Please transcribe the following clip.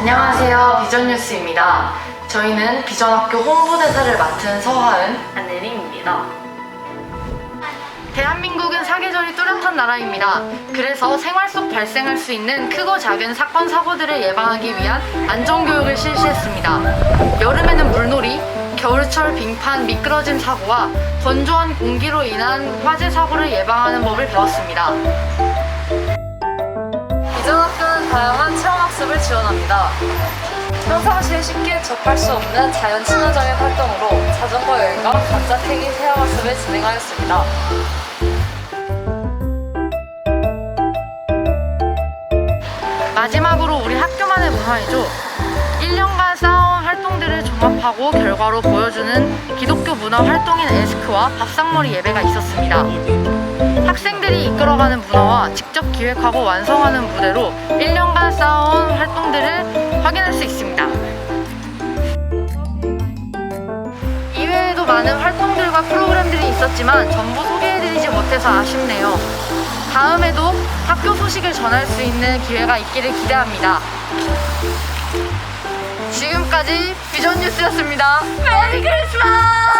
안녕하세요. 비전뉴스입니다. 저희는 비전학교 홍보대사를 맡은 서하은. 안내림입니다. 대한민국은 사계절이 뚜렷한 나라입니다. 그래서 생활 속 발생할 수 있는 크고 작은 사건, 사고들을 예방하기 위한 안전교육을 실시했습니다. 여름에는 물놀이, 겨울철 빙판, 미끄러짐 사고와 건조한 공기로 인한 화재 사고를 예방하는 법을 배웠습니다. 비전학교는 다양한 체험학습을 지원합니다. 평상시에 쉽게 접할 수 없는 자연 친화적인 활동으로 자전거 여행과 감자튀기 체험학습을 진행하였습니다. 마지막으로 우리 학교만의 문화이죠. 1년간 쌓아온 활동들을 종합 하고 결과로 보여주는 기독교 문화 활동인 에스크와 밥상머리 예배가 있었습니다. 학생들이 이끌어가는 문화와 직접 기획하고 완성하는 무대로 1년간 쌓아온 활동들을 확인할 수 있습니다. 이외에도 많은 활동들과 프로그램들이 있었지만 전부 소개해드리지 못해서 아쉽네요. 다음에도 학교 소식을 전할 수 있는 기회가 있기를 기대합니다. 지금까지 비전 뉴스였습니다. 메리 크리스마스!